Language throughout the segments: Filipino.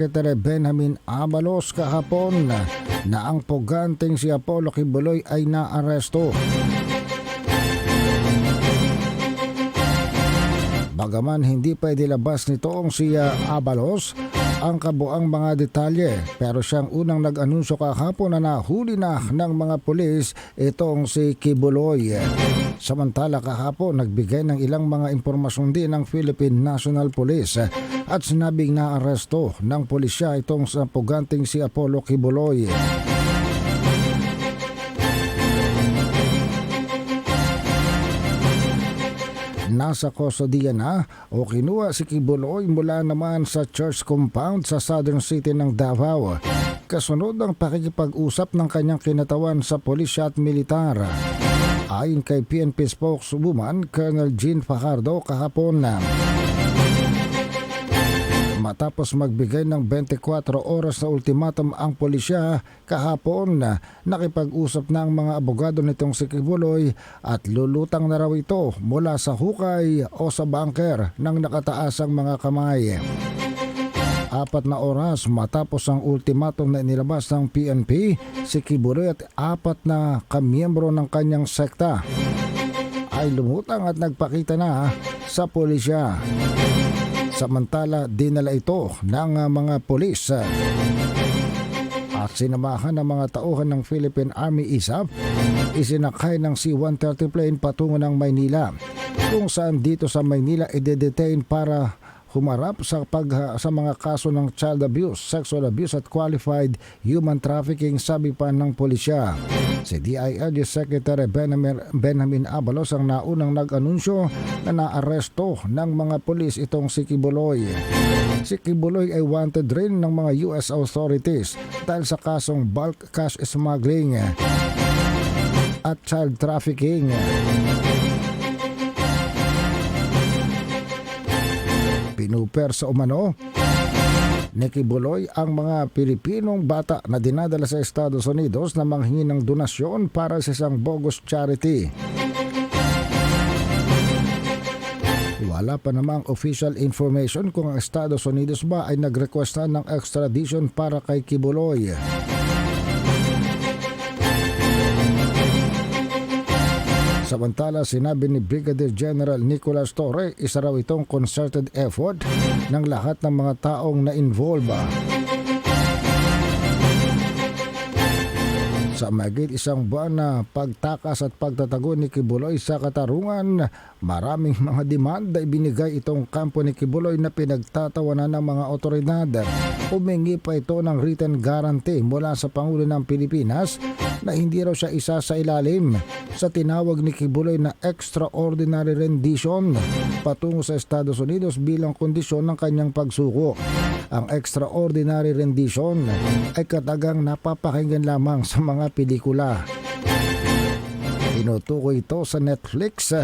Secretary Benjamin Abalos kahapon na ang puganteng si Apollo Kibuloy ay naaresto. Bagaman hindi pwede labas nitoong si ah, Abalos ang kabuang mga detalye pero siyang unang nag-anunsyo kahapon na nahuli na ng mga pulis itong si Kibuloy. Samantala kahapon nagbigay ng ilang mga impormasyon din ng Philippine National Police at sinabing naaresto ng pulisya itong sa puganting si Apollo Kibuloy. Nasa kustodiya na o kinuha si Kibuloy mula naman sa church compound sa southern city ng Davao. Kasunod ng pakikipag-usap ng kanyang kinatawan sa pulisya at militar. Ayon kay PNP spokeswoman Colonel Jean Fajardo kahapon na Matapos magbigay ng 24 oras na ultimatum ang pulisya kahapon na nakipag-usap na ang mga abogado nitong si Kibuloy at lulutang na raw ito mula sa hukay o sa bunker ng nakataasang mga kamay. Apat na oras matapos ang ultimatum na inilabas ng PNP, si Kibuloy at apat na kamiyembro ng kanyang sekta ay lumutang at nagpakita na sa pulisya. Samantala, dinala ito ng uh, mga polis. At sinamahan ng mga tauhan ng Philippine Army ISAF isinakay ng C-130 plane patungo ng Maynila. Kung saan dito sa Maynila i-detain para humarap sa pag sa mga kaso ng child abuse, sexual abuse at qualified human trafficking sabi pa ng pulisya. Si DILG Secretary Benjamin, Benjamin Abalos ang naunang nag-anunsyo na naaresto ng mga pulis itong si Kibuloy. Si Kibuloy ay wanted rin ng mga US authorities dahil sa kasong bulk cash smuggling at child trafficking. Pinuper sa umano ni Kibuloy ang mga Pilipinong bata na dinadala sa Estados Unidos na manghingi ng donasyon para sa isang bogus charity. Wala pa namang official information kung ang Estados Unidos ba ay nagrequesta ng extradition para kay Kibuloy. Samantala, sinabi ni Brigadier General Nicolas Torre, isa raw itong concerted effort ng lahat ng mga taong na-involve. Sa magit isang buwan na pagtakas at pagtatago ni Kibuloy sa katarungan, maraming mga demanda ibinigay itong kampo ni Kibuloy na pinagtatawanan ng mga otoridad. Humingi pa ito ng written guarantee mula sa Pangulo ng Pilipinas na hindi raw siya isa sa ilalim sa tinawag ni Kibuloy na extraordinary rendition patungo sa Estados Unidos bilang kondisyon ng kanyang pagsuko. Ang extraordinary rendition ay katagang napapakinggan lamang sa mga pelikula. Tinutukoy ito sa Netflix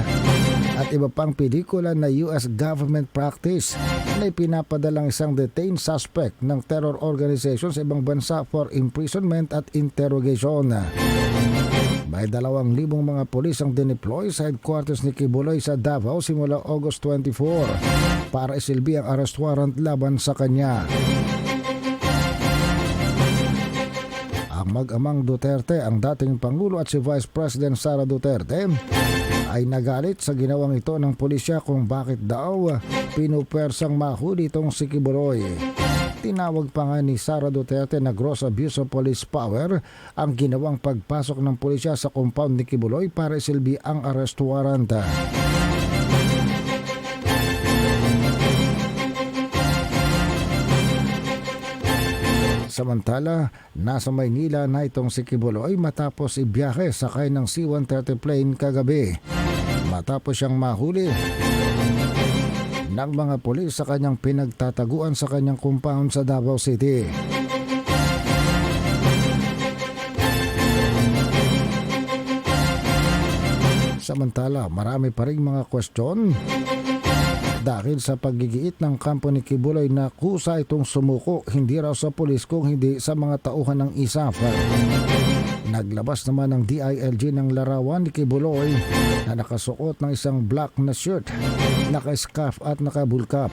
at iba pang pelikula na US government practice na ipinapadalang isang detained suspect ng terror organization sa ibang bansa for imprisonment at interrogation. May dalawang libong mga polis ang dineploy sa headquarters ni Kibuloy sa Davao simula August 24 para isilbi ang arrest warrant laban sa kanya. Ang mag-amang Duterte, ang dating Pangulo at si Vice President Sara Duterte ay nagalit sa ginawang ito ng pulisya kung bakit daw pinupersang mahuli itong si Kibuloy. Tinawag pa nga ni Sara Duterte na gross abuse of police power ang ginawang pagpasok ng pulisya sa compound ni Kibuloy para isilbi ang arrest warrant. Samantala, nasa Maynila na itong si Kibuloy matapos ibiyahe sakay ng C-130 plane kagabi. Matapos siyang mahuli ng mga pulis sa kanyang pinagtataguan sa kanyang compound sa Davao City. Samantala, marami pa rin mga kwestiyon dahil sa pagigiit ng kampo ni Kibuloy na kusa itong sumuko hindi raw sa pulis kung hindi sa mga tauhan ng ISAF. Naglabas naman ng DILG ng larawan ni Kibuloy na nakasuot ng isang black na shirt, naka-scarf at nakabulkap.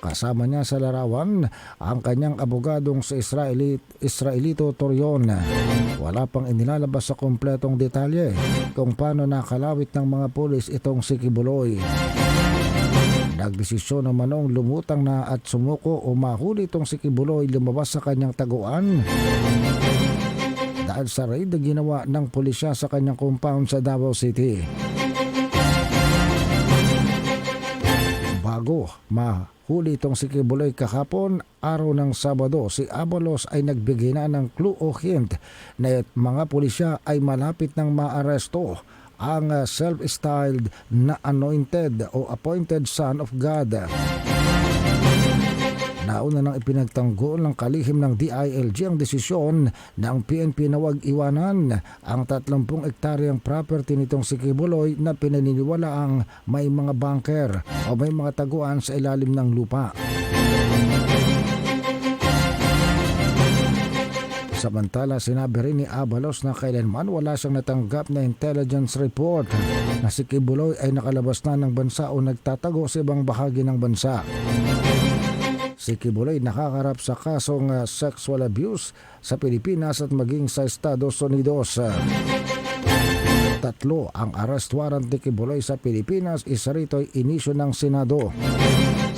Kasama niya sa larawan ang kanyang abogadong sa Israeli, Israelito Torion. Wala pang inilalabas sa kompletong detalye kung paano nakalawit ng mga pulis itong si Kibuloy. Nagdesisyon ng manong lumutang na at sumuko o mahuli itong si Kibuloy lumabas sa kanyang taguan dahil sa raid na ginawa ng pulisya sa kanyang compound sa Davao City. Bago mahuli itong si Kibuloy kahapon, araw ng Sabado, si Abalos ay nagbigay na ng clue o hint na mga pulisya ay malapit ng maaresto ang uh, self-styled na anointed o appointed son of God. Nauna nang ipinagtanggol ng kalihim ng DILG ang desisyon ng PNP na wag iwanan ang 30 ektaryang property nitong si Kibuloy na pinaniniwala ang may mga bunker o may mga taguan sa ilalim ng lupa. Samantala, sinabi rin ni Abalos na kailanman wala siyang natanggap na intelligence report na si Kibuloy ay nakalabas na ng bansa o nagtatago sa ibang bahagi ng bansa. Si Kibuloy nakakarap sa kasong uh, sexual abuse sa Pilipinas at maging sa Estados Unidos. Tatlo ang arrest warrant ni Kibuloy sa Pilipinas, isa rito ay inisyo ng Senado.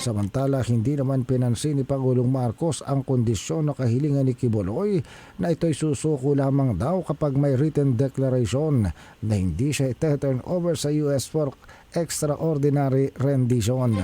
Samantala, hindi naman pinansin ni Pangulong Marcos ang kondisyon na kahilingan ni Kibuloy na ito'y susuko lamang daw kapag may written declaration na hindi siya ite-turn over sa US for extraordinary rendition.